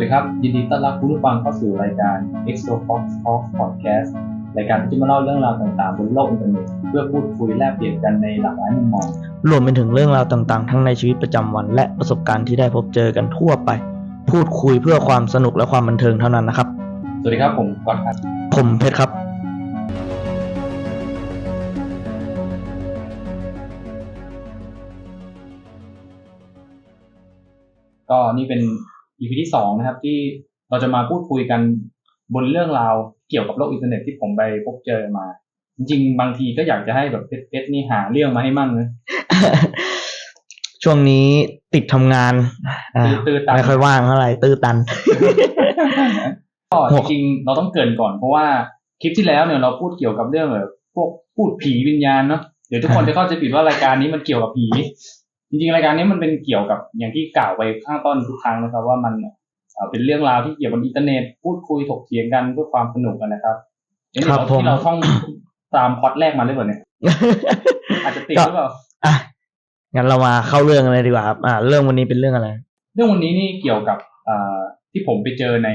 วัสดีครับ ยินดีต้อนรับคุณผู้ฟังเข้าสู่รายการ Exo Fox Talk Podcast รายการที่จะมาเล่าเรื่องราวต่างๆ บนโลกอินเทอร์เน็ตเพื่อพูดคุยแลกเปลี่ยนกันในหลากหลายมุมมอง รวมไปถึงเรื่องราวต่างๆ ทั้งในชีวิตประจำวัน และประสบการณ์ที่ได้พบเจอกันทั่วไป พูดคุยเพื่อความสนุกและความบันเทิงเท่านั้นนะครับ สวัสดีครับผมก๊อตครับผมเพชรครับก็นี่เป็น EP ที่สองนะครับ ที่เราจะมาพูดคุยกันบนเรื่องราวเกี่ยวกับโลกอินเทอร์เน็ตที่ผมไปพบเจอมา จริงๆ บางทีก็อยากจะให้แบบเพชรๆนี่หาเรื่องมาให้มั่งนะช่วงนี้ติดทำงานอ่าตื้อตันไม่ค่อยว่างเท่าไหร่ตื้อตันก็จริงๆเราต้องเกรินก่อนเพราะว่าคลิปที่แล้วเนี่ยเราพูดเกี่ยวกับเรื่องแบบพวกพูดผีวิญญาณเนาะเดี๋ยวทุกคนจะเข้าใจผิดว่ารายการนี้มันเกี่ยวกับผี จริงๆรายการนี้มันเป็นเกี่ยวกับอย่างที่กล่าวไปข้างต้นทุกครั้งนะครับ ว่ามันเอ่อเป็นเรื่องราวที่เกี่ยวกับอินเทอร์เน็ตพูดคุยถกเถียงกันเพื่อความสนุกกันนะครับเดี๋ยวครับเราผมที่เราท่องตามพล็อดแรกมาหรือเปล่าเนี่ยอาจจะติดหรือเปล่าอะงั้นเรามาเข้าเรื่องกันเลยดีกว่าครับอ่า เรื่องวันนี้เป็นเรื่องอะไร เรื่องวันนี้นี่เกี่ยวกับเอ่อที่ผมไปเจอใน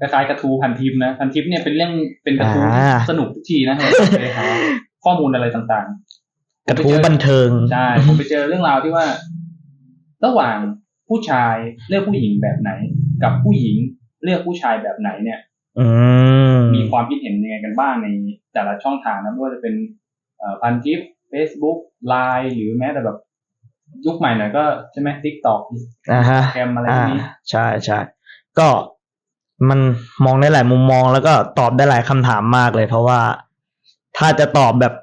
คล้ายๆกระทู้พันทิปนะพันทิปเนี่ยเป็นเรื่องเป็นกระทู้อ่าสนุกทุกทีนะไปหาข้อมูลอะไรต่างๆ กระทู้บันเทิงใช่ผมไปเจอเรื่องราวที่ว่า ระหว่างผู้ชายเลือกผู้หญิงแบบไหน กับผู้หญิงเลือกผู้ชายแบบไหนเนี่ยอืมมีความคิดเห็นยังไงกันบ้างในแต่ละช่องทางนะไม่ว่าจะเป็นเอ่อพันทิป Facebook ไลน์หรือแม้แต่แบบยุคใหม่หน่อยก็ใช่ไหมทิกตอกอ่าฮะแคมอะไรพวกนี้อ่าใช่ใช่ก็มันมองได้หลายมุมมองแล้วก็ตอบได้หลายคำถามมากเลย เพราะว่าถ้าจะตอบแบบ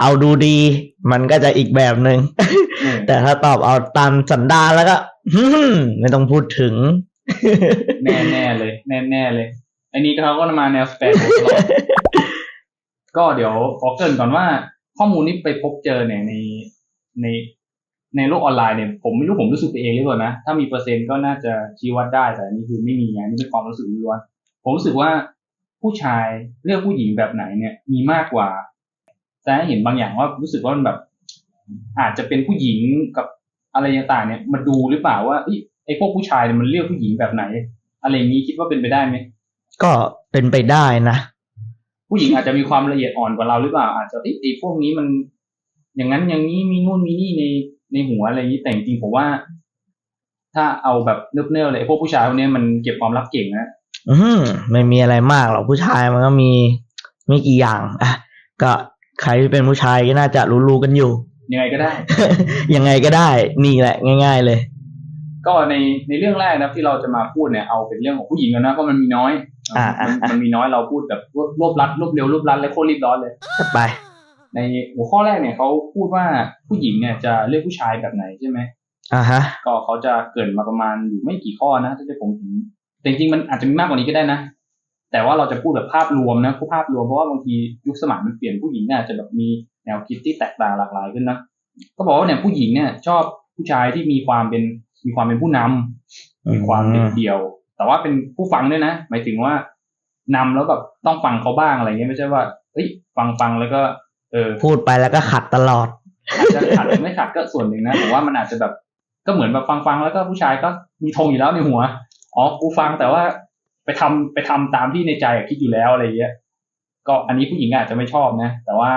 เอาดูดี มันก็จะอีกแบบหนึง่งเออแต่ถ้าตอบเอาตามสันดานแล้วก็ฮึ่มไม่ต้องพูดถึง แน่แน่ๆเลย แน่แน่ๆเลย อันนี้เขาก็มาแนวสเปซตลอดก็เดี๋ยวขอเกรินก่อนว่า ข้อมูลนี้ไปพบเจอเนี่ยในในในโลกออนไลน์เนี่ยผมไม่รู้ผมรู้สึกไปเองหรือเปล่านะถ้ามีเปอร์เซ็นต์ก็น่าจะชี้วัดได้แต่อันนี้คือไม่มีไงนี่เป็นความรู้สึกล้วนผมรู้สึกว่าผู้ชายเลือกผู้หญิงแบบไหนเนี่ย มีมากกว่า แต่เห็นบางอย่างว่ารู้สึกว่ามันแบบ อาจจะเป็นผู้หญิงกับอะไรต่างๆเนี่ยมาดูหรือเปล่าว่าเอ้ยไอ้พวกผู้ชายเนี่ยมันเลือกผู้หญิงแบบไหน อะไรอย่างนี้คิดว่าเป็นไปได้ไหมก็เป็นไปได้นะผู้หญิงอาจจะมีความละเอียดอ่อนกว่าเราหรือเปล่า อาจจะเอ้ยไอ้พวกนี้มัน อย่างนั้นอย่างนี้มีนู่นมีนี่ในในหัวอะไรอย่างนี้แต่จริงๆผมว่า ถ้าเอาแบบเนิบๆเลยไอ้พวกผู้ชายพวกนี้มันเก็บความลับเก่งนะอืมไม่มีอะไรมากหรอกผู้ชายมันก็มีไม่กี่อย่างอะก็ ใครที่เป็นผู้ชายก็น่าจะรู้ๆกันอยู่ ยังไงก็ได้ ยังไงก็ได้ นี่แหละ ง่าย ๆ เลย ก็ในในเรื่องแรกนะที่เราจะมาพูดเนี่ยเอาเป็นเรื่องของผู้หญิงกันนะเพราะมันมีน้อยอ่าอ่ามันมันมีน้อยเราพูดแบบรวบรวบรัดรวบเร็วรวบรัดและโคตรรีบร้อนเลย ไป ในหัวข้อแรกเนี่ยเขาพูดว่าผู้หญิงเนี่ยจะเลือกผู้ชายแบบไหนใช่ไหม อ่าฮะ ก็เขาจะเกรินมาประมาณอยู่ไม่กี่ข้อนะถ้าที่ผมเห็นแต่จริงๆมันอาจจะมีมากกว่านี้ก็ได้นะ แต่ว่าเราจะพูดแบบภาพรวมนะภาพรวมเพราะว่าบางทียุคสมัยมันเปลี่ยนผู้หญิงเนี่ยอาจจะแบบมีแนวคิดที่แตกต่างหลากหลายขึ้นนะก็บอกว่าเนี่ยผู้หญิงเนี่ยชอบผู้ชายที่มีความเป็นมีความเป็นผู้นำมีความเด็ดเดี่ยว แต่ว่าเป็นผู้ฟังด้วยนะ หมายถึงว่านำแล้วแบบต้องฟังเขาบ้างอะไรเงี้ยไม่ใช่ว่าเอ้ยฟังฟังแล้วก็ เออ พูดไปแล้วก็ขัดตลอดอาจจะขัดหรือไม่ขัดก็ส่วนหนึ่งนะผมว่ามันอาจจะแบบก็เหมือนแบบฟังฟังๆแล้วก็ผู้ชายก็มีธงอยู่แล้วในหัวอ๋อกูฟังแต่ว่าไป ทำไปทำตามที่ในใจคิดอยู่แล้วอะไรเงี้ย ก็อันนี้ผู้หญิงอาจจะไม่ชอบนะ แต่ว่า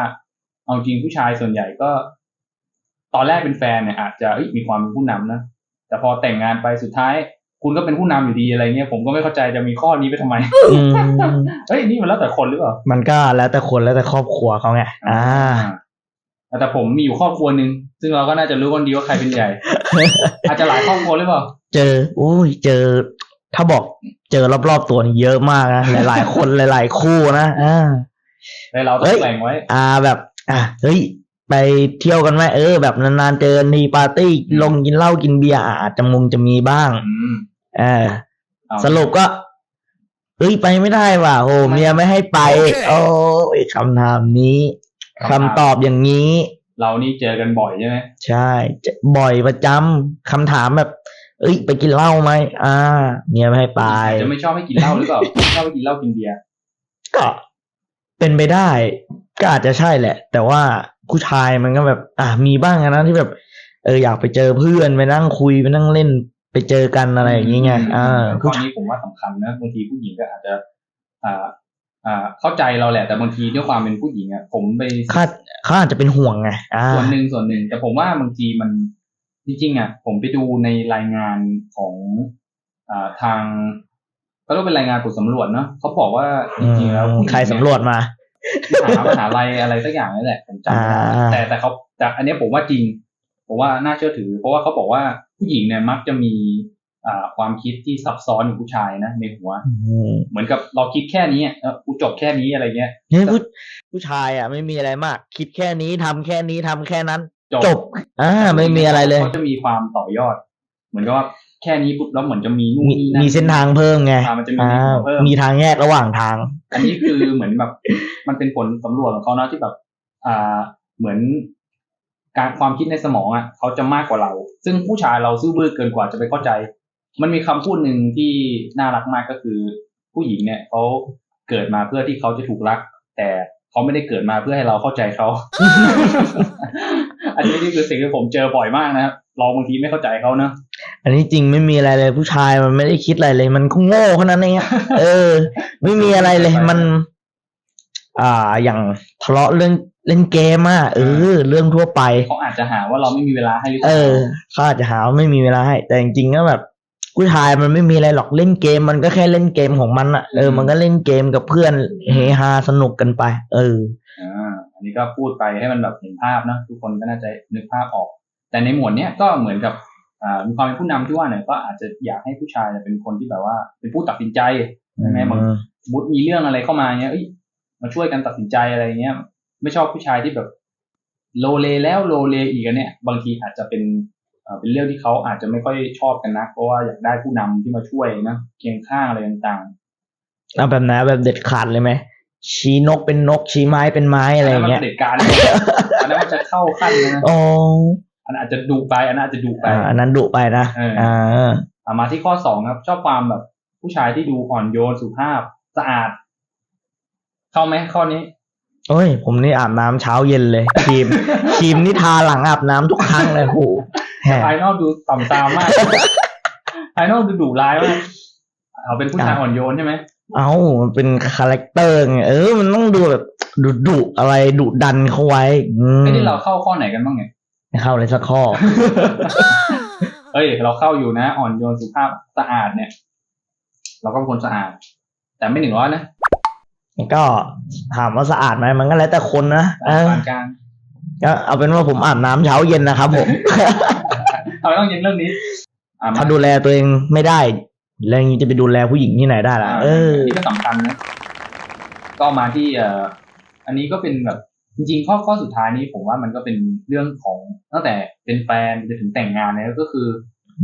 เอาจริงผู้ชายส่วนใหญ่ก็ ตอนแรกเป็นแฟนเนี่ยอาจจะเอ้ยมีความเป็นผู้นำนะ แต่พอแต่งงานไปสุดท้าย คุณก็เป็นผู้นำอยู่ดีอะไรเงี้ยผมก็ไม่เข้าใจจะมีข้อนี้ไปทำไมอืมเฮ้ยนี่มันแล้วแต่คนหรือเปล่า มันก็แล้วแต่คนแล้วแต่ครอบครัวเขาไง อ่า แต่ผมมีอยู่ครอบครัวหนึ่งซึ่งเราก็น่าจะรู้กันดีว่าใครเป็นใหญ่ อาจจะหลายครอบครัวหรือเปล่า เจออุ้ยเจอ ถ้าบอกเจอรอบๆตัวนี่เยอะมากนะหลาย ๆ คนหลาย ๆ คู่นะอ่าเลยเราต้อเฮ้งยแบ่งไว้ อ่าแบบ อะเฮ้ยไปเที่ยวกันไหมเออ แบบนานๆเจอทีปาร์ตี้ลงกินเหล้ากินเบียร์อะอาจจะมุมจะมีบ้างอืมเออเอาสรุปก็เฮ้ยไปไม่ได้ว่ะโหเมียไม่ให้ไป โอ้ยคำถามนี้คำตอบอย่างนี้ เรานี่เจอกันบ่อยใช่ไหมใช่จะบ่อยประจำคำถามแบบ เอ้ย ไปกินเหล้าไหมอ่า เมียไม่ให้ไปอาจจะไม่ชอบให้กินเหล้าหรือเปล่าชอบให้กินเหล้ากินเบียร์ก็เป็นไปได้ ก็อาจจะใช่แหละ แต่ว่าผู้ชายมันก็แบบ อะมีบ้างนะที่แบบ เอออยากไปเจอเพื่อนไปนั่งคุยไปนั่งเล่นไปเจอกันอะไรอย่างเงี้ยอ่าข้อนี้ผมว่าสำคัญนะบางทีผู้หญิงก็อาจจะอ่าอ่าเข้าใจเราแหละแต่บางทีด้วยความเป็นผู้หญิงอะผมไปเขาเขาอาจจะเป็นห่วงไงอ่าส่วนหนึ่งส่วนหนึ่งแต่ผมว่าบางทีมัน จริงๆอะผมไปดูในรายงานของอ่าทางก็เรียกว่าเป็นรายงานผลสำรวจเนาะเขาบอกว่าจริงๆแล้วผู้หญิงใครเนี่ยสำรวจมามหามหาลัยอะไรสักอย่างนี่แหละผมจำไม่ได้อ่าแต่แต่เขาแต่อันเนี้ยผมว่าจริง ผมว่าน่าเชื่อถือ เพราะว่าเขาบอกว่าผู้หญิงเนี่ยมักจะมีอ่าความคิดที่ซับซ้อนของผู้ชายนะในหัวอืมเหมือนกับเราคิดแค่นี้เออกูจบแค่นี้อะไรเงี้ยเนี่ยผู้ผู้ชายอะ ไม่มีอะไรมาก คิดแค่นี้ทำแค่นี้ทำแค่นั้น จบจบ อ่า ไม่มีอะไรเลยเขาจะมีความต่อยอด เหมือนกับว่าแค่นี้ปุ๊บแล้วเหมือนจะมีนู่นมีนี่นั่นมีเส้นทางเพิ่มไงอ่ามันจะมีอ่าเพิ่มมีทางแยกระหว่างทาง อันนี้คือเหมือนแบบ มันเป็นผลสำรวจของเขานะที่แบบ อ่า เหมือน การความคิดในสมองอะเขาจะมากกว่าเรา ซึ่งผู้ชายเราซื่อบื้อเกินกว่าจะไปเข้าใจ มันมีคำพูดหนึ่งที่น่ารักมากก็คือ ผู้หญิงเนี่ยเขาเกิดมาเพื่อที่เขาจะถูกรัก แต่เขาไม่ได้เกิดมาเพื่อให้เราเข้าใจเขา อันนี้นี่คือสิ่งที่ผมเจอบ่อยมากนะครับเราบางทีไม่เข้าใจเขาเนอะอันนี้จริงไม่มีอะไรเลยผู้ชายมันไม่ได้คิดอะไรเลย มันก็โง่แค่นั้นเองอะเออ ไม่มีอะไรเลยมัน อ่าอย่างทะเลาะเรื่องเล่นเกมอะเออ เรื่องทั่วไปเขาอาจจะหาว่าเราไม่มีเวลาให้หรือเปเอล่าอเขาอาจจะหาว่าไม่มีเวลาให้ แต่จริงๆก็แบบผู้ชายมันไม่มีอะไรหรอกเล่นเกม มันก็แค่เล่นเกมของมันอะเออมันก็เล่นเกมกับเพื่อนเฮฮาสนุกกันไป เอออ่าอั นนี้ก็พูดไปให้มันแบบเห็นภาพนะทุกคนก็น่าจะนึกภาพออก แต่ในหมวดเนี้ยก็เหมือนกับอ่ามีความเป็นผู้นำที่ว่าเนี่ยก็อาจจะอยากให้ผู้ชายเนี่ยเป็นคนที่แบบว่า เป็นผู้ตัดสินใจใช่ไหมบางสมมติมีเรื่องอะไรเข้ามาเนี้ยเอ้ยมาช่วยกันตัดสินใจอะไรเงี้ย ไม่ชอบผู้ชายที่แบบโลเลแล้วโลเลอีกอันเนี่ย บางทีอาจจะเป็นเอ่อเป็นเรื่องที่เขาอาจจะไม่ค่อยชอบกันนะเพราะว่าอยากได้ผู้นำที่มาช่วยนะเคียงข้างอะไรต่างๆเอาแบบไหนแบบเด็ดขาดเลยไหม ชี้นกเป็นนกชี้ไม้เป็นไม้อะไรอย่างเงี้ยนนั้นมันเผด็จการอันนั้นมันจะเข้าขั้นเลยนะอ๋ออันนั้นอาจจะดุไปอันนั้นอาจจะดุไปอ่าอันนั้นดุไปนะเอออ่าอะมาที่ข้อสองครับ ชอบความแบบผู้ชายที่ดูอ่อนโยนสุภาพสะอาด เข้าไหมข้อนี้โอ้ย ผมนี่อาบน้ำเช้าเย็นเลยครีมครีมนี่ทาหลังอาบน้ำทุกครั้งเลยโหแหมภายนอกดูต่ำตามมากภายนอกดูดุร้ายมากเอาเป็นผู้ชายอ่อนโยนใช่ไหม เอ้ามันเป็นคาแรคเตอร์ไงเออ มันต้องดูแบบดุดุอะไรดุดันเขาไว้อืมไอ้นี่เราเข้าข้อไหนกันบ้างเนี่ยไม่เข้าเลยสักข้อ เอ้ย เราเข้าอยู่นะ อ่อนโยนสุภาพสะอาดเนี่ย เราก็เป็นคนสะอาด แต่ไม่หนึ่งร้อยนะก็ถามว่าสะอาดไหมมันก็แล้วแต่คนนะเออปานกลางก็เอาเป็นว่าผมอาบน้ำเช้าเย็นนะครับผม เอาไม่ต้องยิงเรื่องนี้อะมา ถ้าดูแลตัวเองไม่ได้ แล้วอย่างนี้จะไปดูแลผู้หญิงที่ไหนได้ล่ะ เออ นนี่ก็สำคัญนะ ก็มาที่เอ่ออันนี้ก็เป็นแบบจริงๆ ข้อข้อสุดท้ายนี้ผมว่ามันก็เป็นเรื่องของตั้งแต่เป็นแฟนจนถึงแต่งงานเนี่ยก็คือ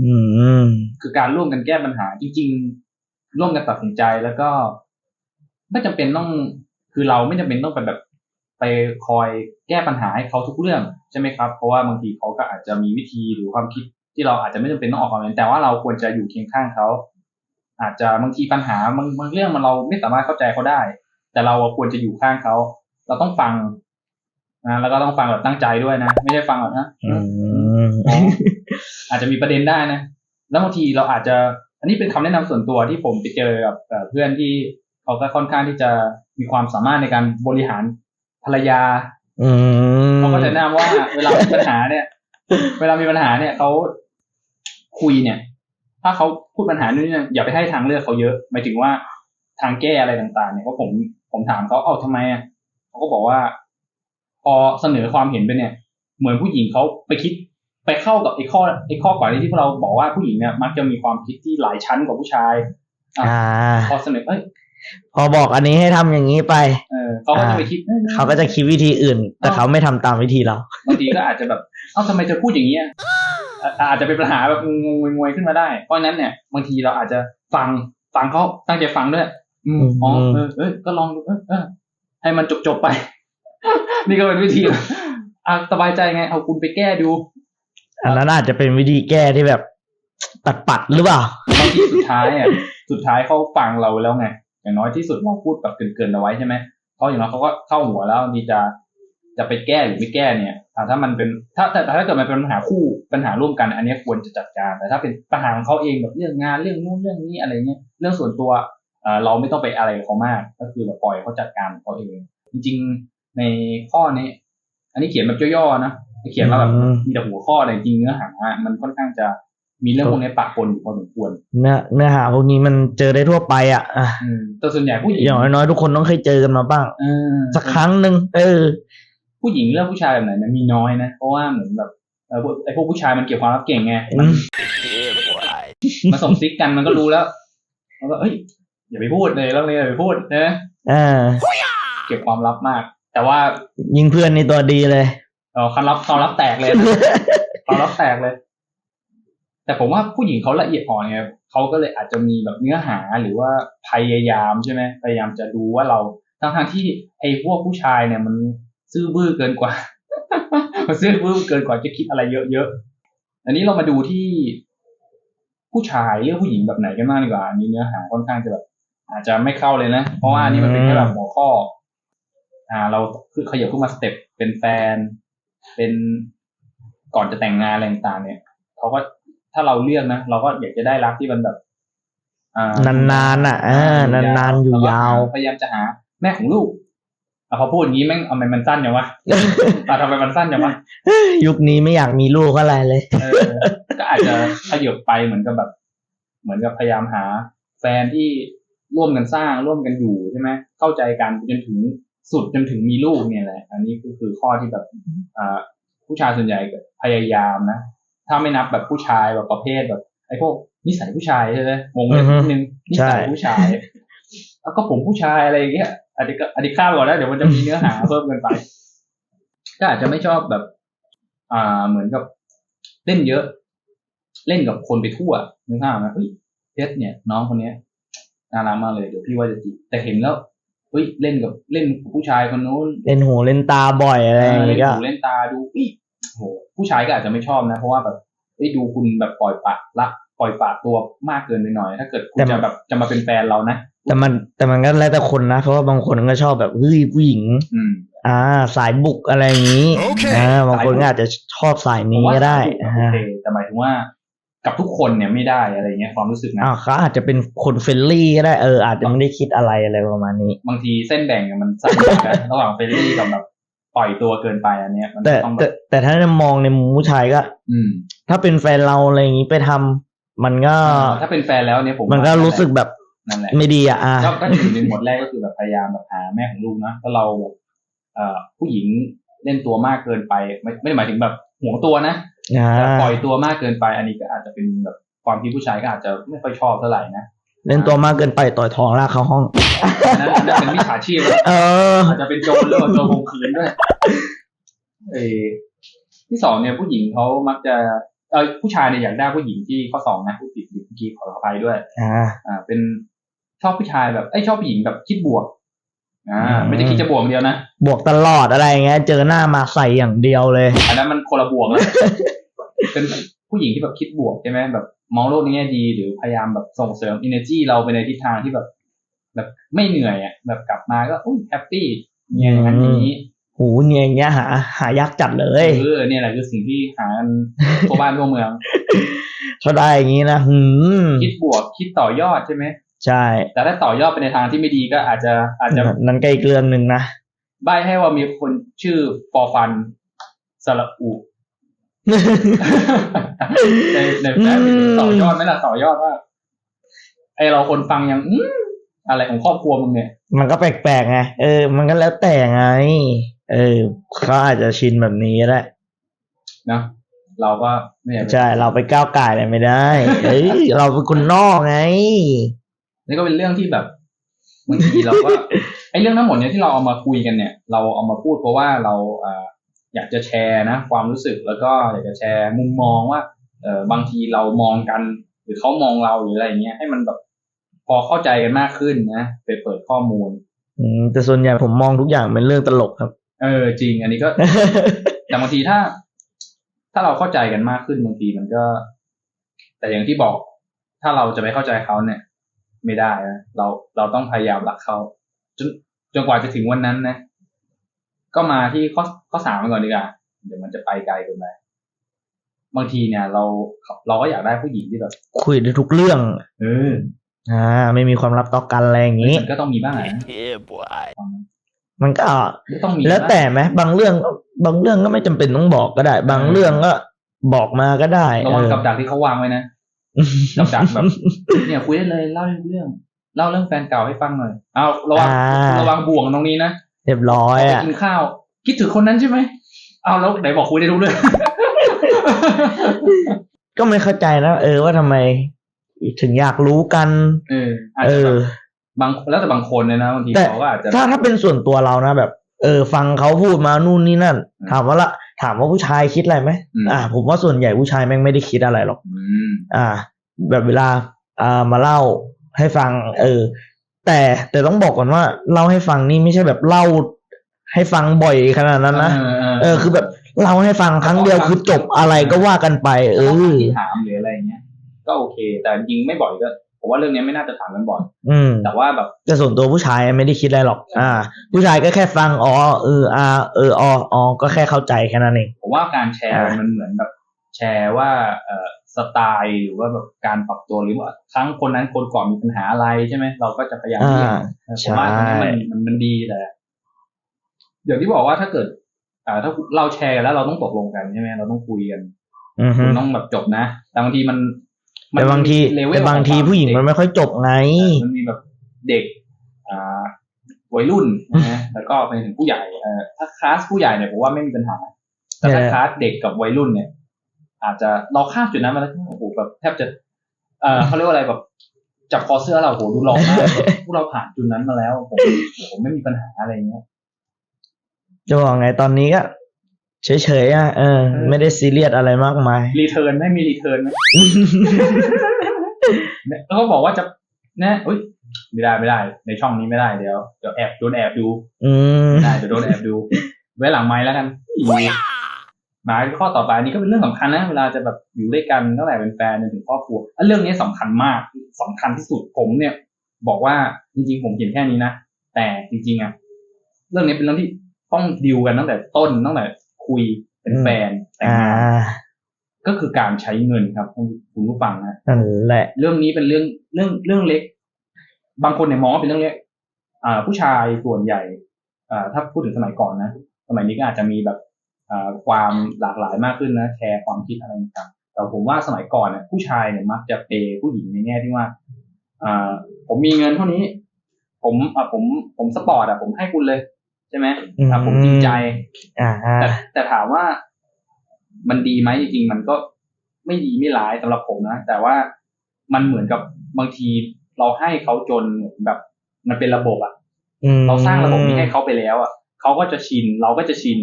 อืม คือการร่วมกันแก้ปัญหาจริงๆ ร่วมกันตัดสินใจแล้วก็ ไม่จำเป็นต้องคือเราไม่จำเป็นต้องไปแบบ ไปคอยแก้ปัญหาให้เขาทุกเรื่องใช่ไหมครับ เพราะว่าบางทีเขาก็อาจจะมีวิธีหรือความคิดที่เราอาจจะไม่จำเป็นต้องออกความเห็นแต่ว่าเราควรจะอยู่เคียงข้างเขา อาจจะบางทีปัญหาบางบางเรื่องมันเราไม่สามารถเข้าใจเขาได้ แต่เราควรจะอยู่ข้างเขาเราต้องฟังนะแล้วก็ต้องฟังแบบตั้งใจด้วยนะไม่ใช่ฟังแบบนะอืมอ๋ออาจจะมีประเด็นได้นะแล้วบางทีเราอาจจะ อันนี้เป็นคำแนะนำส่วนตัวที่ผมไปเจอกับเอ่อเพื่อนที่เขาก็ค่อนข้างที่จะมีความสามารถในการบริหารภรรยาอืมเขาก็จะแนะนำว่าเวลามีปัญหาเนี่ย เวลามีปัญหาเนี่ยเขาคุยเนี่ย ถ้าเขาพูดปัญหานี้เนี่ยอย่าไปให้ทางเลือกเขาเยอะหมายถึงว่าทางแก้อะไรต่างๆ เนี่ยเพราะผมผมถามเขาเอ้าทำไมอะเขาก็บอกว่า พอเสนอความเห็นไปเนี่ย เหมือนผู้หญิงเขาไปคิดไปเข้ากับไอ้ข้อไอ้ข้อก่อนที่พวกเราบอกว่าผู้หญิงเนี่ยมักจะมีความคิดที่หลายชั้นกว่าผู้ชายอ่าพอเสนอเอ้ยพอบอกอันนี้ให้ทำอย่างนี้ไป เออเขาก็จะไปคิดอ้ยเขาก็จะคิดวิธีอื่น แต่เขาไม่ทำตามวิธีเราบางทีก็อาจจะแบบเอ้าทำไมจะพูดอย่างนี้ย อะอาจจะเป็นปัญหาแบบงงๆงวยๆขึ้นมาได้ เพราะฉะนั้นเนี่ยบางทีเราอาจจะฟังฟังเขาตั้งใจฟังด้วยอืมอ๋ออืมเออเออก็ลองดูเออเออให้มันจบๆไป นี่ก็เป็นวิธีอะสบายใจไง เอาคุณไปแก้ดู อันนั้นอาจจะเป็นวิธีแก้ที่แบบปัดปัดๆหรือเปล่าบางทีสุดท้ายอะสุดท้ายเขาฟังเราแล้วไง อย่างน้อยที่สุดเราพูดแบบเกินๆเอาไว้ใช่ไหมเขาอย่างน้อยเขาก็เข้าหัวแล้วนี่จะ จะไปแก้หรือไม่แก้เนี่ยอ่าถ้ามันเป็นถ้าแต่แต่ถ้าเกิดมันเป็นปัญหาคู่ปัญหาร่วมกัน อันเนี้ยควรจะจัดการ แต่ถ้าเป็นปัญหาของเขาเองแบบเรื่องงานเรื่องนู่นเรื่องนี้อะไรเงี้ยเรื่องส่วนตัวอ่าเราไม่ต้องไปอะไรกับเขามาก ก็คือแบบปล่อยเขาจัดการของเขาเอง จริงๆในข้อนี้ อันนี้เขียนแบบย่อๆนะเขียนมาแบบอืมมีแต่หัวข้อแต่จริงๆเนื้อหามันค่อนข้างจะมีเรื่องพวกนี้ปะปนอยู่พอสมควร เนื้อเนื้อหาพวกนี้มันเจอได้ทั่วไปอะอะอืมแต่ส่วนใหญ่ผู้หญิงอย่างน้อยๆทุกคนต้องเคยเจอกันมาบ้างเออสักครั้งหนึ่งเออ ผู้หญิงเลือกผู้ชายแบบไหนเนะมีน้อยนะ เพราะว่าเหมือนแบบเออพวกไอ้พวกผู้ชายมันเก็บความลับเก่งไงอืมมาส่งซิกกันมันก็รู้แล้วแล้วก็เอ้ยอย่าไปพูดเลยแล้วเลยอย่าไปพูดนะอ่าเก็บความลับมาก แต่ว่ายิงเพื่อนในตัวดีเลยเออความลับความลับแตกเลยความลับแตกเลย แต่ผมว่าผู้หญิงเขาละเอียดอ่อนไงเขาก็เลยอาจจะมีแบบเนื้อหาหรือว่าพยายามใช่ไหมพยายามจะดูว่าเราทั้งทางๆที่ไอ้พวกผู้ชายเนี่ยมัน ซื่อบื้อเกินกว่ามันซื่อบื้อเกินกว่าจะคิดอะไรเยอะๆอันนี้เรามาดูที่ผู้ชายเลือกผู้หญิงแบบไหนกันบ้างดีกว่าอันนี้เนื้อหาค่อนข้างจะแบบอาจจะไม่เข้าเลยนะ เพราะว่าอันนี้มันเป็นแค่แบบหัวข้อ อ่า เราคือขยับขึ้นมาสเต็ปเป็นแฟน เป็นก่อนจะแต่งงานอะไรต่างๆเนี่ยเขาก็ถ้าเราเลือกนะเราก็อยากจะได้รักที่มันแบบอ่านานๆอะอ่านานๆอยู่ยาว พยายามจะหา แม่ของลูก อะพอพูดอย่างนี้แม่งเอาไมมันสั้นอย่างวะอะทำไมมันสั้นอย่างวะยุคนี้ไม่อยากมีลูกอะไรเลยเออก็อาจจะขยับไปเหมือนกับแบบ เหมือนกับพยายามหา แฟนที่ร่วมกันสร้างร่วมกันอยู่ใช่ไหมเข้าใจกันจนถึงสุดจนถึงมีลูกเนี่ยแหละ อันนี้ก็คือข้อที่แบบอ่าผู้ชายส่วนใหญ่ก็พยายามนะถ้าไม่นับแบบผู้ชายแบบประเภทแบบไอ้พวกนิสัยผู้ชายใช่ไหมงงเลยอือฮึนิดนึงนิสัยใช่ผู้ชาย แล้วก็ผมผู้ชายอะไรอย่างเงี้ย อันนี้ก็อันนี้ข้ามก่อนแล้วเดี๋ยวมันจะมีเนื้อหาเพิ่มเกินไปก็อาจจะไม่ชอบแบบ อ่าเหมือนกับเล่นเยอะ เล่นกับคนไปทั่วนึกภาพไหมเฮ้ยเพชรเนี่ย น้องคนเนี้ยน่ารักมากเลยเดี๋ยวพี่ว่าจะจีบแต่เห็นแล้วเฮ้ยเล่นกับเล่นกับผู้ชายคนนู้นเล่นหูเล่นตาบ่อยอะไรอย่างเล่เงี้นยก็หูเล่นตาดูอุ๊ยโหผู้ชายก็อาจจะไม่ชอบนะ เพราะว่าแบบเอ้ยดูคุณแบบปล่อยปละละปล่อยปละตัวมากเกินไปหน่อย ถ้าเกิดคุณจะแบบจะมาเป็นแฟนเรานะ แต่มันแต่มันก็แล้วแต่คนนะเพราะว่าบางคนก็ชอบแบบเฮ้ยผู้หญิง อืม อ่า สายบุกอะไรอย่างนี้โอเค อ่าบางคนก็อาจจะชอบสายนี้ก็ได้ผมอ่าว่าโอเคแต่หมายถึงว่า กับทุกคนเนี่ยไม่ได้อะไรเงี้ยความรู้สึกนะอ่าเขาอาจจะเป็นคนเฟรนลี่ก็ได้เอออาจจะไม่ได้คิดอะไรอะไรประมาณนี้ บางทีเส้นแบ่งเนี่ยมันสั้นมากนะระหว่างเฟรนลี่กับแบบปล่อยตัวเกินไปอันเนี้ยมันแต่ต้องแบแต่บแต่ถ้ามองในมุมผู้ชายก็ อืมถ้าเป็นแฟนเราอะไรอย่างนี้ไปทำมันก็ ถ้าเป็นแฟนแล้วเนี่ยผมมันก็รู้สึกแบบ นั่นแหละไม่ดีอะอ่าก็ก็อยู่ในหมวดแรกก็คือแบบพยายามแบบหาแม่ของลูกนะถ้าเราแบบเอ่อผู้หญิงเล่นตัวมากเกินไป ไม่ไม่ได้หมายถึงแบบห่วงตัวนะอ่าแต่ปล่อยตัวมากเกินไป อันนี้ก็อาจจะเป็นแบบความที่ผู้ชายก็อาจจะไม่ค่อยชอบเท่าไหร่นะเล่นตัวมากเกินไปต่อยท้องลากเข้าห้องอันนั้นอันนั้นเป็นมิจฉาชีพนะเอออาจจะเป็นโจรหรือว่าโจรข่มขืนด้วยเออที่สองเนี่ยผู้หญิงเขามักจะเออผู้ชายเนี่ยอยากได้ผู้หญิงที่ข้อสองนะผู้ผิดเมื่อกี้ขออภัยด้วย อ่า อ่า เป็น ชอบผู้ชายแบบไอ้ยชอบผู้หญิงแบบคิดบวกอ่าอืมไม่ได้คิดจะบวกอย่างเดียวนะบวกตลอดอะไรอย่างเงี้ย เจอหน้ามาใส่อย่างเดียวเลย อันนั้นมันคนละบวกแล้วเป็นผู้หญิงที่แบบคิดบวกใช่ไหมแบบมองโลกในแง่ดีหรือพยายามแบบส่งเสริม energy เราไปในทิศทางที่แบบ แบบไม่เหนื่อยอะแบบกลับมาก็อุ้ยแฮปปี้เนี่ยอย่างนั้นอย่างนี้หูเนี่ยอย่างเงี้ยหา หายากจัดเลยเออเนี่ยแหละคือสิ่งที่หากันทั่วบ้านทั่วเมืองเขาได้อย่างงี้นะหืมคิดบวกคิดต่อยอดใช่ไหม ใช่ แต่ถ้าต่อยอดไปในทางที่ไม่ดีก็อาจจะอาจจะนั้นก็อีกเรื่องหนึ่งนะใบให้ว่ามีคนชื่อฟอฟันสระอุในในแฟนอืมต่อยอดไหมล่ะต่อยอดว่าไอเราคนฟังยังอืมอะไรของครอบครัวมึงเนี่ย มันก็แปลกๆไงเออ มันก็แล้วแต่ไง เออเขาอาจจะชินแบบนี้ก็ได้นะเราก็ไม่อยากไปใช่เราไปก้าวไก่อะไรไม่ได้ เอ้ยเราเป็นคนนอกไง นี่ก็เป็นเรื่องที่แบบบางทีเราก็ไอเรื่องทั้งหมดเนี่ยที่เราเอามาคุยกันเนี่ย เราเอามาพูดเพราะว่าเราอ่าอยากจะแชร์นะ ความรู้สึกแล้วก็อยากจะแชร์มุมมองว่าเออบางทีเรามองกัน หรือเขามองเราหรืออะไรเงี้ยให้มันแบบพอเข้าใจกันมากขึ้นนะไปเปิดข้อมูล อืมแต่ส่วนใหญ่ผมมองทุกอย่างเป็นเรื่องตลกครับ เออ จริง อันนี้ก็ แต่บางทีถ้า ถ้าเราเข้าใจกันมากขึ้นบางทีมันก็ แต่อย่างที่บอก ถ้าเราจะไปเข้าใจเขาเนี่ย ไม่ได้นะเราเราต้องพยายามรักเขาจนจนกว่าจะถึงวันนั้นนะ ก็มาที่ข้อข้อสามกันก่อนดีกว่าเดี๋ยวมันจะไปไกลเกินไปบางทีเนี่ย เราเราก็อยากได้ผู้หญิงที่แบบ คุยได้ทุกเรื่องเอออ่า ไม่มีความลับต่อกันอะไรอย่างนี้มันก็ต้องมีบ้างนะมันก็ต้องมีแล้วแต่ไหมบางเรื่อง บางเรื่องก็ไม่จำเป็นต้องบอกก็ได้ บางเรื่องก็บอกมาก็ได้ระวังเออกับดักที่เขาวางไว้นะกับ ดักแบบเนี่ยคุยได้เลยเล่าเรื่องเล่าเรื่องแฟนเก่าให้ฟังหน่อยเอาระวังอ่าระวังบ่วงตรงนี้นะเรียบร้อยออกไปอะกินข้าว คิดถึงคนนั้นใช่ไหมเอาแล้วไหนบอกคุยได้ทุกเรื่องก็ไม่เข้าใจนะเออว่าทำไม ถึงอยากรู้กัน เอออาจเอจะแบอบบางแล้วแต่บางคนเลยนะบางทีแต่เขาก็อาจจะถ้าถ้าเป็นส่วนตัวเรานะแบบ เออ ฟังเขาพูดมานู่นนี่นั่นอืมถามว่าละ ถามว่าผู้ชายคิดอะไรไหมอืมอ่า ผมว่าส่วนใหญ่ผู้ชายแม่งไม่ได้คิดอะไรหรอกอืมอ่า แบบเวลาอ่ามาเล่าให้ฟัง เออ แต่แต่ต้องบอกก่อนว่าเล่าให้ฟังนี่ไม่ใช่แบบเล่าให้ฟังบ่อยขนาดนั้นนะเออเออเออคือแบบเล่าให้ฟังครั้งเดียวคือจบอะไรก็ว่ากันไป เอข้ออที่ถามหรืออะไรเงี้ยก็โอเค แต่จริงๆไม่บ่อยก็ ผมว่าเรื่องนี้ไม่น่าจะถามกันบ่อยอืมแต่ว่าแบบแต่ส่วนตัวผู้ชายไม่ได้คิดอะไรหรอก อ่า ผู้ชายก็แค่ฟังอ๋อเอออ่าเอออ๋ออ๋อก็แค่เข้าใจแค่นั้นเองผมว่าการแชร์อ่ามัมันเหมือนแบบแชร์ว่าเอ่อสไตล์หรือว่าแบบการปรับตัวหรือว่าครั้งคนนั้นคนก่อนมีปัญหาอะไรใช่ไหมเราก็จะพยายามอ่าเลี่ยงเออผมว่าตรงนี้มันมันมันดีแต่อย่างที่บอกว่าถ้าเกิด อ่า ถ้าเราแชร์กันแล้วเราต้องตกลงกันใช่ไหมเราต้องคุยกันอือฮึคุณต้องแบบจบนะแต่บางทีมันมั แต่บางทีมีเลเวลแต่บางทีของควผู้หญิงมันไม่ค่อยจบไงเด็กมันมีแบบเด็ก อ่าวัยรุ่นนะแล้วก็ไปถึงผู้ใหญ่เอ่อถ้าคลาสผู้ใหญ่เนี่ยผมว่าไม่มีปัญหาแต่ถ้าเออคลาสเด็กกับวัยรุ่นเนี่ย อาจจะเราข้ามจุดนั้นมาแล้วโอ้โหแบบแทบจะ เอ่อเขาเรียกว่าอะไรแบบจับคอเสื้อเราโหดูหล่อมากพวกเราผ่านจุดนั้นมาแล้วผมผมไม่มีปัญหาอะไรอย่างเงี้ยจะบอกไงตอนนี้ก็ เฉยๆอะเออเออ ไม่ได้ซีเรียสอะไรมากมาย รีเทิร์นไหม่มีรีเทิร์นไหมเนี่ยแล้วเขาบอกว่าจะนะอุ้ยไม่ได้ไม่ได้ ในช่องนี้ไม่ได้เดี๋ยวเดี๋ยวแอบโดนแอบดู อืมไม่ได้เดี๋ยวโดนแอบดู ไว้หลังไม้แล้วกันอีหมายข้อต่อไปอันนี้ก็เป็นเรื่องสำคัญนะเวลาจะแบบอยู่ด้วยกันตั้งแต่เป็นแฟนจนถึงครอบครัวอันเรื่องนี้สำคัญมากสำคัญที่สุดผมเนี่ย บอกว่าจริง ๆ ผมเห็นแค่นี้นะแต่จริงๆอะเรื่องนี้เป็นเรื่องที่ต้องดิวกันตั้งแต่ต้นตั้งแต่ คุยเป็นแฟนแต่งอ่างานก็คือการใช้เงินครับคุณผู้ฟังนะนั่นแหละเรื่องนี้เป็นเรื่องเรื่องเรื่องเล็ก บางคนเนี่ยมองว่าเป็นเรื่องเล็กอ่า ผู้ชายส่วนใหญ่อ่าถ้าพูดถึงสมัยก่อนนะ สมัยนี้ก็อาจจะมีแบบอ่าความหลากหลายมากขึ้นนะแชร์ความคิดอะไรต่างๆแต่ผมว่าสมัยก่อนเนี่ยผู้ชายเนี่ยมักจะเปย์ผู้หญิงในแง่ที่ว่าอ่าผมมีเงินเท่านี้ ผมอ่าผมผมสปอร์ตอะผมให้คุณเลย ใช่ไหมอ่าผมจริงใจอ่าอ่าแต่แต่ถามว่ามันดีไหมจริงๆมันก็ไม่ดีไม่ร้ายสำหรับผมนะแต่ว่ามันเหมือนกับบางทีเราให้เขาจนเหมือนแบบ มันเป็นระบบอะอืมเราสร้างระบบนี้ให้เขาไปแล้วอะเขาก็จะชินเราก็จะชิน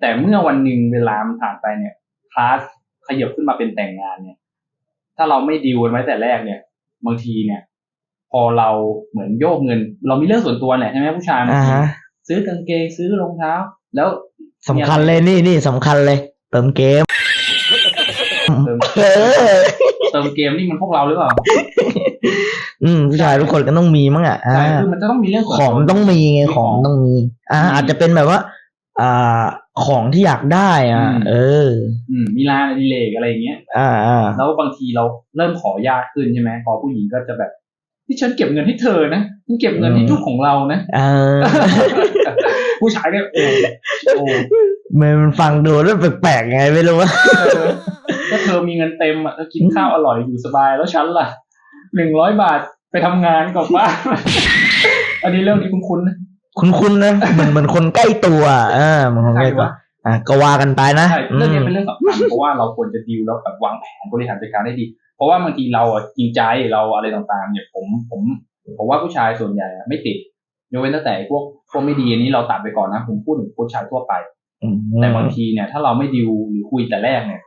แต่เมื่อวันหนึ่งเวลามันผ่านไปเนี่ยคลาสขยับขึ้นมาเป็นแต่งงานเนี่ย ถ้าเราไม่ดีลกันไว้แต่แรกเนี่ย บางทีเนี่ย พอเราเหมือนโยกเงิน เรามีเรื่องส่วนตัวแหละใช่ไหมผู้ชายบางอ่าทีฮะ ซื้อกางเกงซื้อรองเท้า แล้วสำคัญเลยนี่นี่สำคัญเลย เติมเกม เติมเออเติมเกมนี่มันพวกเราหรือเปล่าอืมผู้ชายทุกคนก็ต้องมีมั้งอะอ่า ใช่คือมันจะต้องมีเรื่องส่วนของตัวมันต้องมีไงมีขขอองงมันต้องมี อ่า อืมอาจจะเป็นแบบว่า อ่า ของที่อยากได้อะ อืม เออ อืมมีลานอดิเลกอะไรอย่างเงี้ย อ่าอ่าแล้วบางทีเราเริ่มขอยากขึ้นใช่ไหมพอผู้หญิงก็จะแบบ ที่ฉันเก็บเงินให้เธอนะฉันเก็บเงินให้ทุกของเรานะเออผู้ชายก็โอ้โอ้มันฟังดูแล้วแปลกๆไงไม่รู้ว่าเออถ้าเธอมีเงินเต็มอะแล้วกินข้าวอร่อยอยู่สบายแล้วฉันล่ะหนึ่งร้อยบาทไปทำงานกลับบ้านอันนี้เรื่องนี้คุ้นๆนะคุ้นๆนะเหมือนเหมือนคนใกล้ตัวอ่าเหมือนคนใกล้ตัววะอะก็ว่ากันไปนะใช่อืเรื่องนี้มเป็นเรื่องสำคัญเพราะว่าเราควรจะดีลแล้วแบบวางแผนบริหารจัดการได้ดี เพราะว่าบางทีเราอะจริงใจเราอะไรต่างๆ เนี่ยผมผมผมว่าผู้ชายส่วนใหญ่อะไม่ติดยกเว้นตั้งแต่พวกพวกไม่ดีอันนี้เราตัดไปก่อนนะผมพูดถึงผู้ชายทั่วไปอืมแต่บางทีเนี่ย ถ้าเราไม่ดิวหรือคุยแต่แรกเนี่ย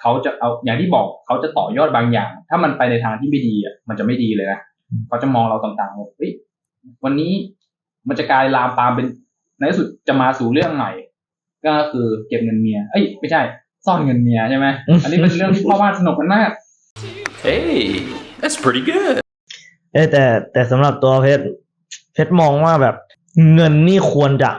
เขาจะเอาอย่างที่บอกเขาจะต่อยอดบางอย่าง ถ้ามันไปในทางที่ไม่ดีอะมันจะไม่ดีเลยนะเขาจะมองเราต่างๆว่าเฮ้ยวันนี้มันจะกลายลามปามเป็นในที่สุดจะมาสู่เรื่องใหม่ ก็คือเก็บเงินเมีย เอ้ยไม่ใช่ ซ่อนเงินเมียใช่ไหมอันนี้เป็นเรื่องที่พ่อบ้านสนุกกันมาก Hey, that's pretty good. เออแต่แต่สำหรับตัวเพชรเพชรมองว่าแบบเงินนี่ควรจะ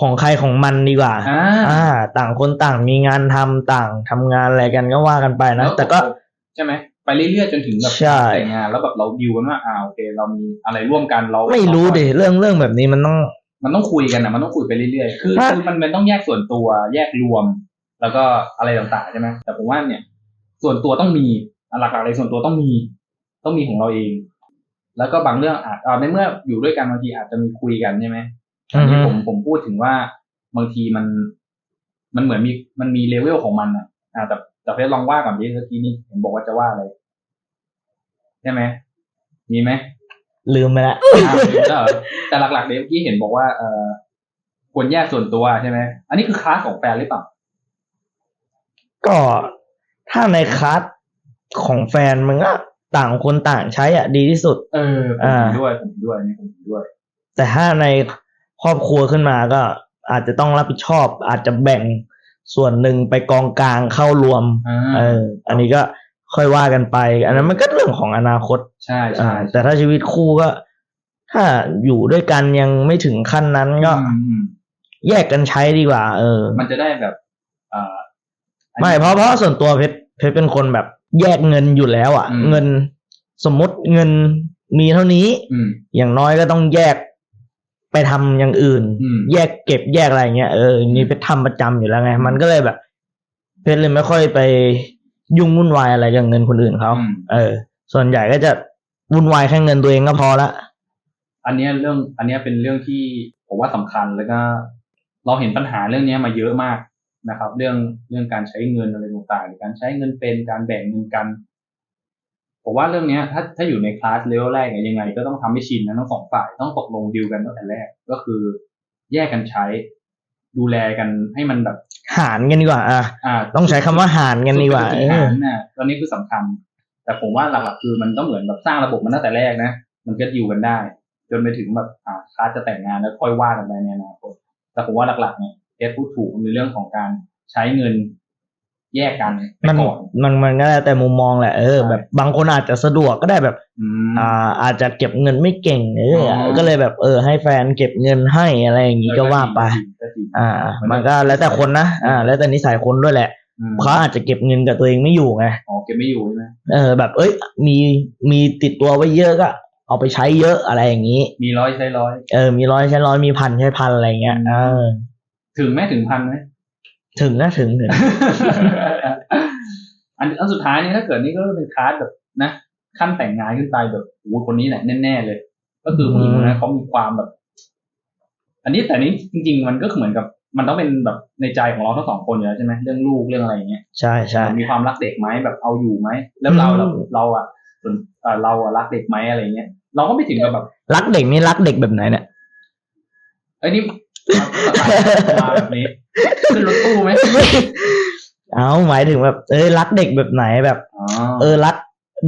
ของใครของมันดีกว่า อ่าอ่าต่างคนต่างมีงานทำต่างทำงานอะไรกันก็ว่ากันไปนะล้วแต่ก็ใช่ไหมไปเรื่อยๆจนถึงแบบใช่แต่งงานแล้วแบบเราดิวกันว่าอ่าโอเคเรามีอะไรร่วมกันเรา ไม่รู้ดิเรื่องเรื่องแบบนี้มันต้อง มันต้องคุยกันนะมันต้องคุยไปเรื่อยๆ คือถ้าคือมันมันต้องแยกส่วนตัวแยกรวม แล้วก็อะไรต่างๆใช่ไหมแต่ผมว่าเนี่ย ส่วนตัวต้องมีอะหลักๆเลยส่วนตัวต้องมี ต้องมีของเราเอง แล้วก็บางเรื่องอาจอ่าในเมื่ออยู่ด้วยกันบางทีอาจจะมีคุยกันใช่ไหมอันนี้ผมผมพูดถึงว่าบางทีมันมันเหมือนมีมันมีเลเวลของมันอะอ่าแต่แต่เพชรลองว่าก่อนดิเมื่อกี้นี้เห็นบอกว่าจะว่าอะไรใช่ไหมมีไหมลืมไปละอ่ามีแล้วเหรอแต่หลักๆเดี๋ยวเมื่อกี้เห็นบอกว่าเออควรแยกส่วนตัวใช่ไหมอันนี้คือคลาสของแฟนหรือเปล่า ก็ถ้าในคลาสของแฟนมันก็ต่างคนต่างใช้อะดีที่สุด เออผมอ่าเห็นด้วยผมเห็นด้วยอันนี่ผมเห็นด้วย แต่ถ้าในครอบครัวขึ้นมาก็อาจจะต้องรับผิดชอบ อาจจะแบ่งส่วนหนึ่งไปกองกลางเข้ารวม อ่า เออ อันนี้ก็ค่อยว่ากันไป อันนั้นมันก็เรื่องของอนาคตใช่อ่าใช่แต่ถ้าชีวิตคู่ก็ ถ้าอยู่ด้วยกันยังไม่ถึงขั้นนั้นก็อืมอืมแยกกันใช้ดีกว่า เออ มันจะได้แบบอ่าอันนี้ ไม่เพราะเพราะส่วนตัวเพชรเพชรเป็นคนแบบแยกเงินอยู่แล้ว อะ อืม เงินสมมติเงินมีเท่านี้ อืม อย่างน้อยก็ต้องแยกไปทำอย่างอื่น อืม แยกเก็บแยกอะไรเงี้ยเอออย่างนี้เพชรทำประจำอยู่แล้วไง มันก็เลยแบบ เพชรเลยไม่ค่อยไปยุ่งวุ่นวายอะไรกับเงินคนอื่นเขาอืม เออ ส่วนใหญ่ก็จะวุ่นวายแค่เงินตัวเองก็พอละ อันเนี้ยเรื่องอันเนี้ยเป็นเรื่องที่ผมว่าสำคัญแล้วก็ เราเห็นปัญหาเรื่องเนี้ยมาเยอะมาก นะครับ เรื่องเรื่องการใช้เงินอะไรต่างๆหรือการใช้เงินเป็นการแบ่งเงินกันผมว่าเรื่องเนี้ยถ้าถ้าอยู่ในคลาสเลเวลแรกเนี่ยยังไงก็ต้องทำให้ชินนะทั้งสองฝ่ายต้องตกลงดีลกันตั้งแต่แรก ก็คือแยกกันใช้ ดูแลกันให้มันแบบ หารกันดีกว่าอะอ่าต้องใช้คำว่าหารกันดีกว่าสุเอดเป็นอจุดหารน่ะตอนนี้คือสำคัญ แต่ผมว่าหลักๆคือมันต้องเหมือนแบบสร้างระบบมันตั้งแต่แรกนะมันก็อยู่กันได้ จนไปถึงแบบอ่าคลาสจะแต่งงานแล้วค่อยว่ากันไปในอนาคตแต่ผมว่าหลักๆเนี่ยเอ สพูดถูกในเรื่องของการใช้เงินแยกกันไปมันก่อนมันมันก็แล้วแต่มุมมองแหละเออใช่แบบบางคนอาจจะสะดวกก็ได้แบบอืมอ่า อาจจะเก็บเงินไม่เก่งเออออก็เลยแบบเออ ให้แฟนเก็บเงินให้อะไรอย่างงี้ก็ว่าไปก็จริงอ่า มันก็แล้วแต่คนนะอ่า แล้วแต่นิสัยคนด้วยแหละอืมเขาอาจจะเก็บเงินกับตัวเองไม่อยู่ไงอ๋อเก็บไม่อยู่ใช่ไหมเออแบบเอ้ย มีมีติดตัวไว้เยอะก็เอาไปใช้เยอะอะไรอย่างนี้ มีร้อยใช้ร้อยเออมีร้อยใช้ร้อยมีพันใช้พันอะไรเงี้ยเออ ถึงแม้ถึงพันไหมถึงนะถึงถึงอันอันสุดท้ายนี่ถ้าเกิดนี่ก็เป็นคลาสแบบนะขั้นแต่งงานขึ้นไปแบบโอ้โหคนนี้แหละแน่ๆเลย ก็คือผู้หญิงคนนั้นเขามีความแบบ อันนี้แต่นี้จริง ๆ มันก็เหมือนกับมันต้องเป็นแบบในใจของเราทั้งสองคนอยู่แล้วใช่ไหมเรื่องลูกเรื่องอะไรอย่างเงี้ยใช่ใช่มีความรักเด็กไหมแบบเอาอยู่ไหมแล้วเราอืมเราเราอะส่วนเอ่อเราอะรักเด็กไหมอะไรเงี้ยเราก็ไม่ถึงกับแบบ รักเด็กนี่รักเด็กแบบไหนเนี่ยเอ้ยนี่ มาแบบนี้ขึ้นรถตู้ไหมเอาหมายถึงแบบ เอ้ยรักเด็กแบบไหนแบบ อ๋อ เออรัก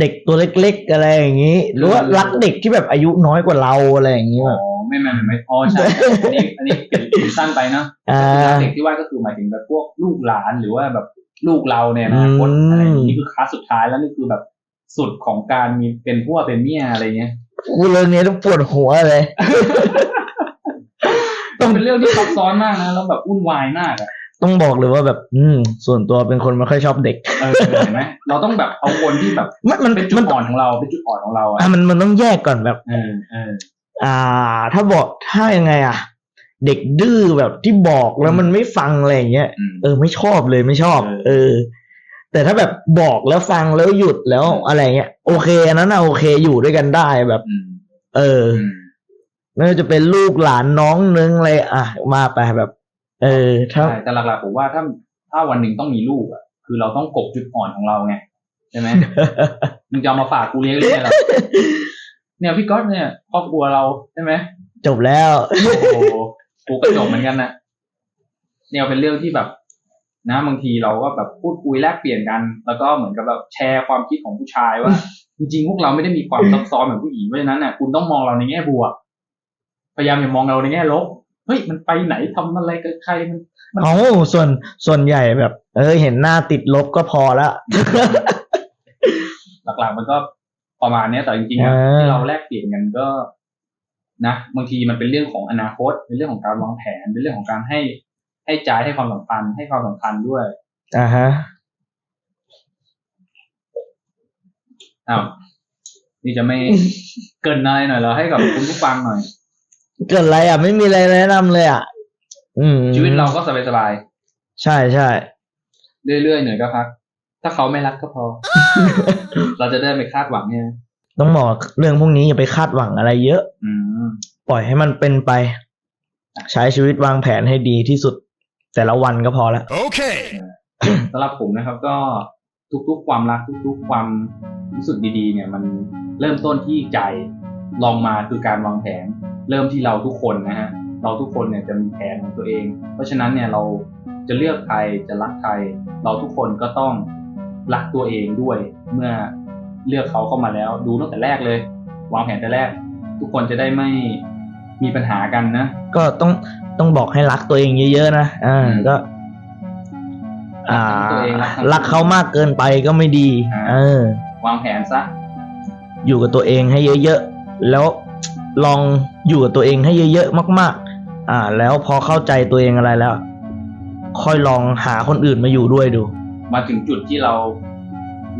เด็กตัวเล็ก ๆ อะไรอย่างนี้ หรือว่ารักเด็กที่แบบอายุน้อยกว่าเราอะไรอย่างนี้อ๋แบอบไม่ไม่ไม่ไม่อ๋อใช่อันนี้อันนี้เป็นสั้นไปเนาะอ่าคือรักเด็กที่ว่าก็คือหมายถึงแบบพวกลูกหลานหรือว่าแบบลูกเราเนี่ยนะคนอะไรอย่างนี้นี่คือคลาสสุดท้ายแล้วนี่คือแบบสุดของการมีเป็นพวกเป็นเมียอะไรเงี้ย กูเรื่องนี้ต้องปวดหัวเลย เป็นเรื่องที่ซับซ้อนมากนะแล้วแบบวุ่นวายมากอะต้องบอกเลยว่าแบบ อืม ส่วนตัวเป็นคนไม่ค่อยชอบเด็ก เออเห็นไหมเราต้องแบบเอาคนที่แบบมันมันเป็นจุมัดนอ่อนของเราเป็นจุดอ่อนของเราอะอะมันมันต้องแยกก่อนแบบเออเอออ่า ถ้าบอกถ้ายังไงอะ เด็กดื้อแบบที่บอกแล้วมันไม่ฟังอะไรอย่างเงี้ยอืมเออไม่ชอบเลยไม่ชอบเออเออ แต่ถ้าแบบบอกแล้วฟังแล้วหยุดแล้วอะไรเงี้ยโอเคอันนั้นอะโอเคอยู่ด้วยกันได้แบบอืมเอออืม ไม่ว่าจะเป็นลูกหลานน้องนึงอะไรอะ มาไปแบบ เออถ้า ใช่แต่หลักๆผมว่าถ้าถ้าวันหนึ่งต้องมีลูกอะคือเราต้องกบจุดอ่อนของเราไงใช่ไหม มึงจะเอามาฝากกูเลี้ยงเลยเหรอเนี่ยพี่ก๊อตเนี่ยครอบครัวเราใช่ไหมจบแล้ว โอ้โหกูก็จบเหมือนกันนะเนี่ยเป็นเรื่องที่แบบ นะบางทีเราก็แบบพูดคุยแลกเปลี่ยนกัน แล้วก็เหมือนกับแบบแชร์ความคิดของผู้ชายว่า จริงๆพวกเราไม่ได้มีความซับซ้อนเหมือนผู้หญิงเพราะฉะนั้นน่ะคุณต้องมองเราในแง่บวก พยายามอย่ามองเราในแง่ลบเฮ้ยมันไปไหนทำอะไรกับใครมันมันเอาส่วนส่วนใหญ่แบบ เออเห็นหน้าติดลบก็พอละหลักๆมันก็ประมาณเนี้ยแต่จริงๆอะอ่าที่เราแลกเปลี่ยนกันก็นะบางทีมันเป็นเรื่องของอนาคต เป็นเรื่องของการวางแผน เป็นเรื่องของการให้ให้ใจให้ความสำคัญให้ความสำคัญด้วยอ่าฮะอ้าวนี่จะไม่เกรินอะไรหน่อยเหรอให้กับคุณผู้ฟังหน่อย เกิดอะไรอะ ไม่มีอะไรแนะนำเลยอะ อืมชีวิตเราก็สบายใช่ใช่ๆเรื่อยๆเหนื่อยก็พัก ถ้าเขาไม่รักก็พอ เราจะได้ไม่คาดหวังเนี่ย ต้องบอกเรื่องพวกนี้อย่าไปคาดหวังอะไรเยอะ อืมปล่อยให้มันเป็นไป ใช้ชีวิตวางแผนให้ดีที่สุด แต่ละวันก็พอละ Okay. สำหรับผมนะครับก็ทุกๆความรักทุกๆความรู้สึกดีๆ เนี่ย มันเริ่มต้นที่ใจลองมาคือการวางแผน เริ่มที่เราทุกคนนะฮะเราทุกคนเนี่ยจะมีแผนของตัวเอง เพราะฉะนั้นเนี่ยเราจะเลือกใครจะรักใครเราทุกคนก็ต้องรักตัวเองด้วย เมื่อเลือกเขาเข้ามาแล้ว ดูตั้งแต่แรกเลย วางแผนแต่แรก ทุกคนจะได้ไม่มีปัญหากันนะก็ต้องต้องบอกให้รักตัวเองเยอะๆนะอ่าอืมก็อ่าตัวเองรักทั้งรักเขามากเกินไปก็ไม่ดีอ่าเออ วางแผนซะ อยู่กับตัวเองให้เยอะๆ แล้ว ลองอยู่กับตัวเองให้เยอะๆมาก ๆ อ่า แล้วพอเข้าใจตัวเองอะไรแล้ว ค่อยลองหาคนอื่นมาอยู่ด้วยดู มาถึงจุดที่เรา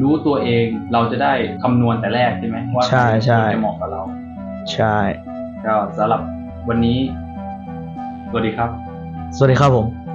รู้ตัวเองเราจะได้คำนวณแต่แรกใช่ไหมว่าใช่ใช่ จะเหมาะกับเรา ใช่ ก็สำหรับวันนี้ สวัสดีครับ สวัสดีครับผม